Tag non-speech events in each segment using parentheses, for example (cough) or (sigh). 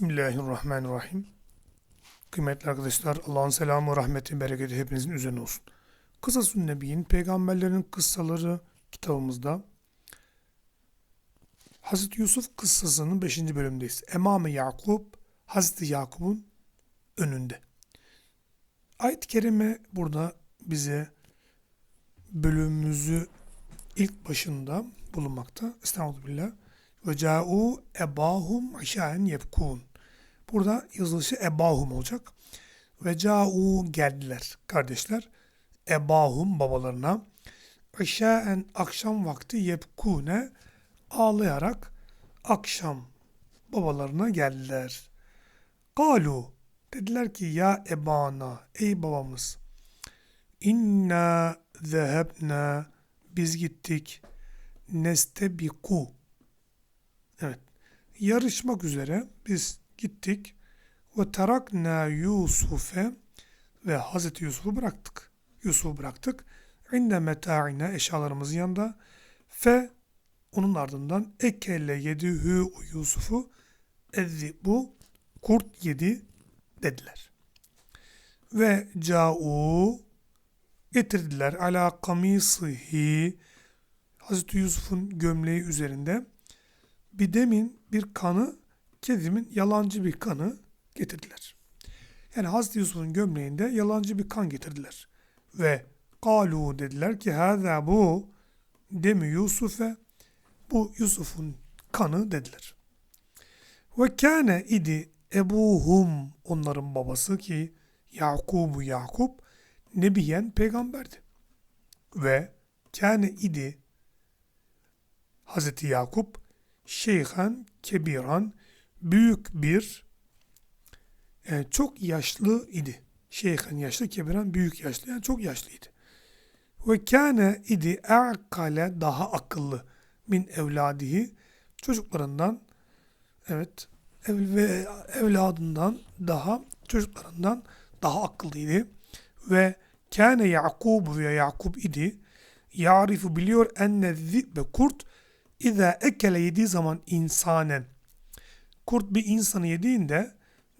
Bismillahirrahmanirrahim. Kıymetli arkadaşlar, Allah'ın selamı, rahmeti, bereketi hepinizin üzerine olsun. Kısas-ı Nebi'nin peygamberlerin kıssaları kitabımızda Hazreti Yusuf kıssasının 5. bölümündeyiz. Emame Yakup, Hazreti Yakup'un önünde. Ayet-i Kerime burada bize bölümümüzü ilk başında bulunmakta. Estağfurullah. Ve ca'u ebahum aşaen yebkun. Burada yazılışı ebahum olacak. Ve ca'u geldiler kardeşler. Ebahum babalarına. Aşaen akşam vakti yebkune ağlayarak akşam babalarına geldiler. Kalu dediler ki ya ebana ey babamız inna zehebna biz gittik nestebiku Evet. Yarışmak üzere biz gittik ve terakna Yusuf'e ve Hazreti Yusuf'u bıraktık. Yusuf'u bıraktık. İnde meta'ina eşyalarımızın yanında fe onun ardından ekelle yedi hü Yusuf'u ezzi bu kurt yedi dediler. Ve ca'u getirdiler ala kamisihi Hazreti Yusuf'un gömleği üzerinde bir demin bir kanı kedimin yalancı bir kanı getirdiler. Yani Hazreti Yusuf'un gömleğinde yalancı bir kan getirdiler. Ve kalu dediler ki hâzâ bu demi Yusuf'e bu Yusuf'un kanı dediler. Ve kâne idi ebuhum onların babası ki Yakubu Yakup nebiyen peygamberdi. Ve kâne idi Hazreti Yakup şeyhan kebiran büyük bir yani çok yaşlı idi. Şeyhan yaşlı kebiran büyük yaşlı yani çok yaşlıydı. Ve kâne idi a'kale daha akıllı min evladihi çocuklarından evet ev ve evladından daha çocuklarından daha akıllıydı ve kâne Yakub ve Yakub idi yarifu biliyor enne zi'be kurt İza ekele yediği zaman insanen kurt bir insanı yediğinde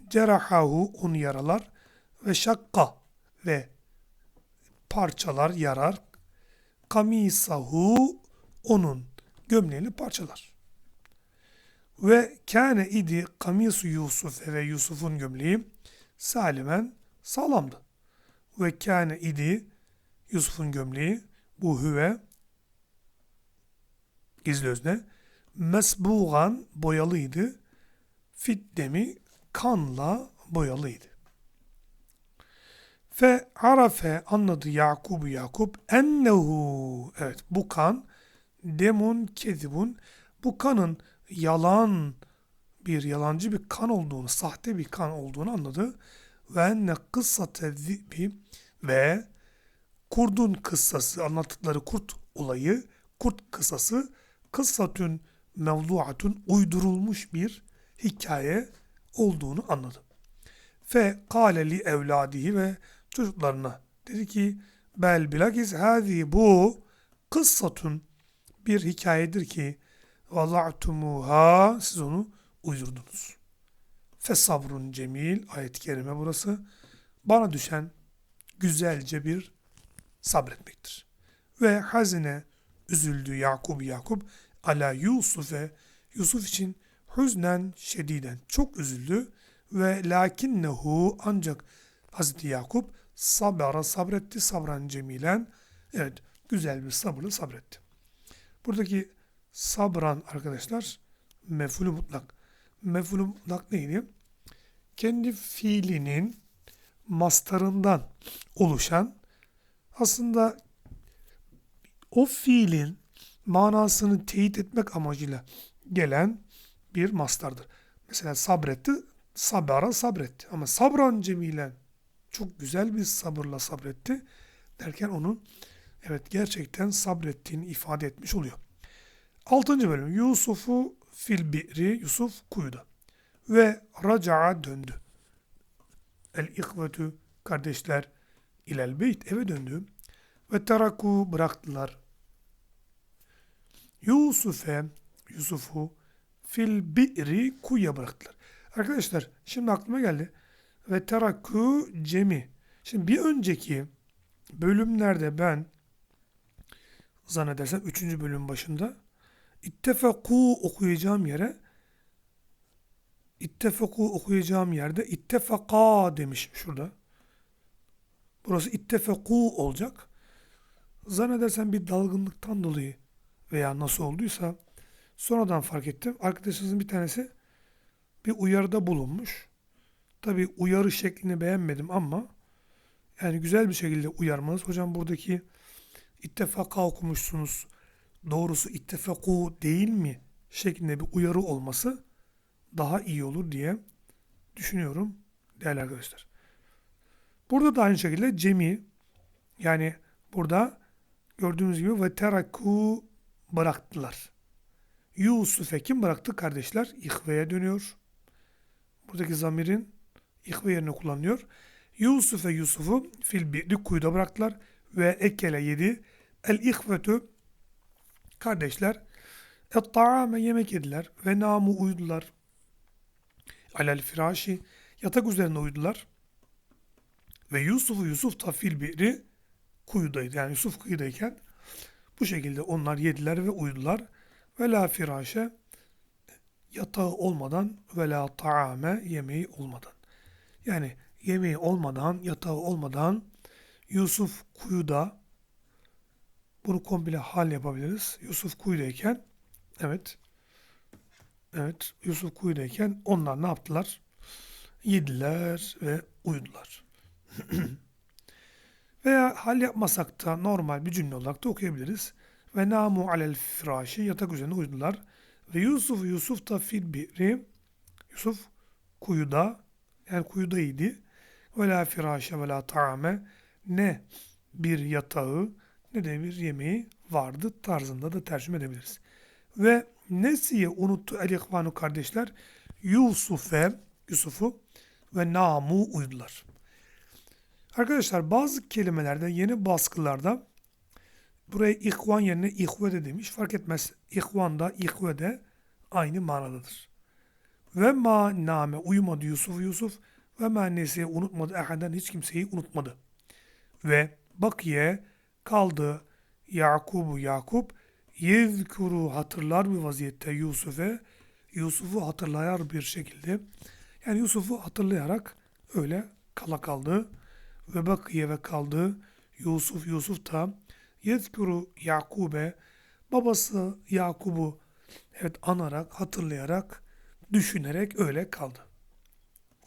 cerahahu onu yaralar ve şakka ve parçalar yarar kamisahu onun gömleğini parçalar. Ve kâne idi kamisu Yusuf ve Yusuf'un gömleği salimen sağlamdı. Ve kâne idi Yusuf'un gömleği bu hüve gizli özne mesbuğan boyalıydı. Fit demi kanla boyalıydı. Fe arafe anladı Yakubu Yakup ennehu evet bu kan demun kezibun bu kanın yalan bir yalancı bir kan olduğunu, sahte bir kan olduğunu anladı. Ve enne kıssate zibi ve kurdun kıssası anlattıkları kurt olayı, kurt kıssası kıssatün mevduatun uydurulmuş bir hikaye olduğunu anladı. Fe kâle li evladihi ve çocuklarına dedi ki bel bilakis hâzi bu kıssatun bir hikayedir ki vaza'tumuha siz onu uydurdunuz. Fe sabrun cemil ayet-i kerime burası. Bana düşen güzelce bir sabretmektir. Ve hazine üzüldü Yakub Yakub ala Yusuf'e Yusuf için hüznen şediden çok üzüldü ve lakinnehu ancak Hazreti Yakup sabara sabretti sabran cemilen evet güzel bir sabırla sabretti. Buradaki sabran arkadaşlar mefulü mutlak. Mefulü mutlak neydi? Kendi fiilinin mastarından oluşan aslında o fiilin manasını teyit etmek amacıyla gelen bir mastardır. Mesela sabretti, sabara sabretti. Ama sabran cemilen çok güzel bir sabırla sabretti derken onun evet gerçekten sabrettiğini ifade etmiş oluyor. Altıncı bölüm Yusuf'u fil bi'ri Yusuf kuyuda ve raca'a döndü. El ihvetu kardeşler ilel beyt eve döndü ve teraku bıraktılar Yusuf'e, Yusuf'u fil bi'ri kuyuya bıraktılar. Arkadaşlar şimdi aklıma geldi. Ve terakku cemi. Şimdi bir önceki bölümlerde ben zannedersem 3. bölüm başında İttefeku okuyacağım yere İttefeku okuyacağım yerde ittefaka demişim şurada. Burası ittefeku olacak. Zannedersem bir dalgınlıktan dolayı veya nasıl olduysa sonradan fark ettim. Arkadaşınızın bir tanesi bir uyarıda bulunmuş. Tabi uyarı şeklini beğenmedim ama yani güzel bir şekilde uyarmanız. Hocam buradaki ittefaka okumuşsunuz. Doğrusu ittefaku değil mi? Şeklinde bir uyarı olması daha iyi olur diye düşünüyorum değerli arkadaşlar. Burada da aynı şekilde cemi yani burada gördüğünüz gibi ve terakku bıraktılar. Yusuf'e kim bıraktı kardeşler? İhve'ye dönüyor. Buradaki zamirin ihve yerine kullanılıyor. Yusuf'e Yusuf'u fil bi'li kuyuda bıraktılar ve ekele yedi. El ihvetu kardeşler et ta'ame yemek yediler ve namu uyudular. Alel firaşi yatak üzerinde uyudular. Ve Yusuf'u Yusuf da fil bi'ri kuyudaydı. Yani Yusuf kuyudayken bu şekilde onlar yediler ve uyudular. Ve la firaşe yatağı olmadan ve la taame yemeği olmadan. Yani yemeği olmadan, yatağı olmadan Yusuf kuyuda bunu komple hal yapabiliriz. Yusuf kuyudayken evet evet Yusuf kuyudayken onlar ne yaptılar? Yediler ve uyudular. (clears throat) Veya hal yapmasak da normal bir cümle olarak da okuyabiliriz. Ve namu alel firaşi yatak üzerine uyudular. Ve Yusuf Yusuf da fil biri Yusuf kuyuda yani kuyudaydı. Ve la firâşe ve la ta'ame ne bir yatağı ne de bir yemeği vardı tarzında da tercüme edebiliriz. Ve nesiye unuttu el ihvanu kardeşler Yusuf'e Yusuf'u ve namu uydular. Arkadaşlar bazı kelimelerde yeni baskılarda buraya ihvan yerine ihve de demiş. Fark etmez. İhvan da ihve de aynı manadadır. Ve ma name uyumadı Yusuf Yusuf ve ma nesiye unutmadı ehaden hiç kimseyi unutmadı. Ve bakiye kaldı Yakub'u Yakup yezkuru hatırlar bir vaziyette Yusuf'e Yusuf'u hatırlayar bir şekilde yani Yusuf'u hatırlayarak öyle kala kaldı ve bakiye ve kaldı Yusuf Yusuf da yezkuru Yakub'e babası Yakub'u evet anarak hatırlayarak düşünerek öyle kaldı.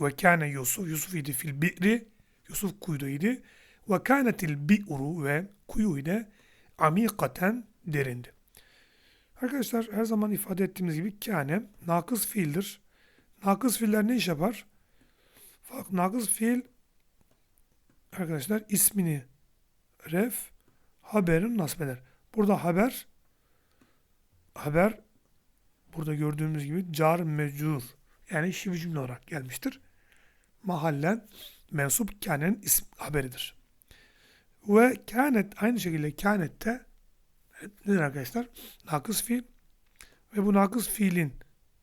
Ve kâne Yusuf, Yusuf idi fil bi'ri, Yusuf kuyudaydı. Ve kânetil bi'ru ve kuyu ile amikaten derindi. Arkadaşlar her zaman ifade ettiğimiz gibi kâne nakız fiildir. Nakız fiiller ne iş yapar? Nakız fiil arkadaşlar ismini ref haberin nasbeder. Burada haber haber burada gördüğümüz gibi car mecur yani şivi cümle olarak gelmiştir. Mahallen mensup kânenin isim haberidir. Ve kânet aynı şekilde kânette nedir arkadaşlar? Nakıs fiil ve bu nakıs fiilin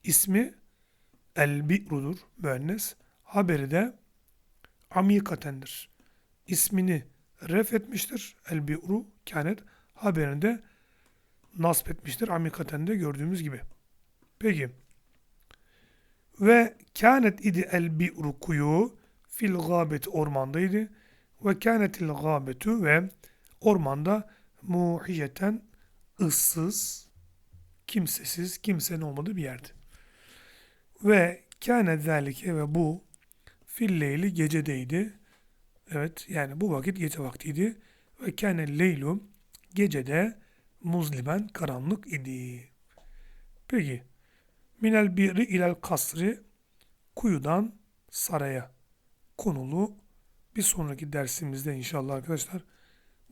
ismi el bi'rudur müennes. Haberi de amikatendir. İsmini ref etmiştir. El bi'ru kânet haberini de nasp etmiştir. Amikaten de gördüğümüz gibi. Peki. Ve kânet idi el bi'ru kuyu fil gâbet ormandaydı. Ve kânetil gâbetu ve ormanda muhiyeten ıssız, kimsesiz, kimsenin olmadığı bir yerdi. Ve kâne zâlike ve bu filleyli gecedeydi. Evet yani bu vakit gece vaktiydi. Ve kâne leylu gecede muzlimen karanlık idi. Peki minel biri ilel kasri kuyudan saraya konulu bir sonraki dersimizde inşallah arkadaşlar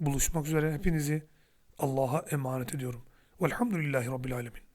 buluşmak üzere hepinizi Allah'a emanet ediyorum. Velhamdülillahi Rabbil Alemin.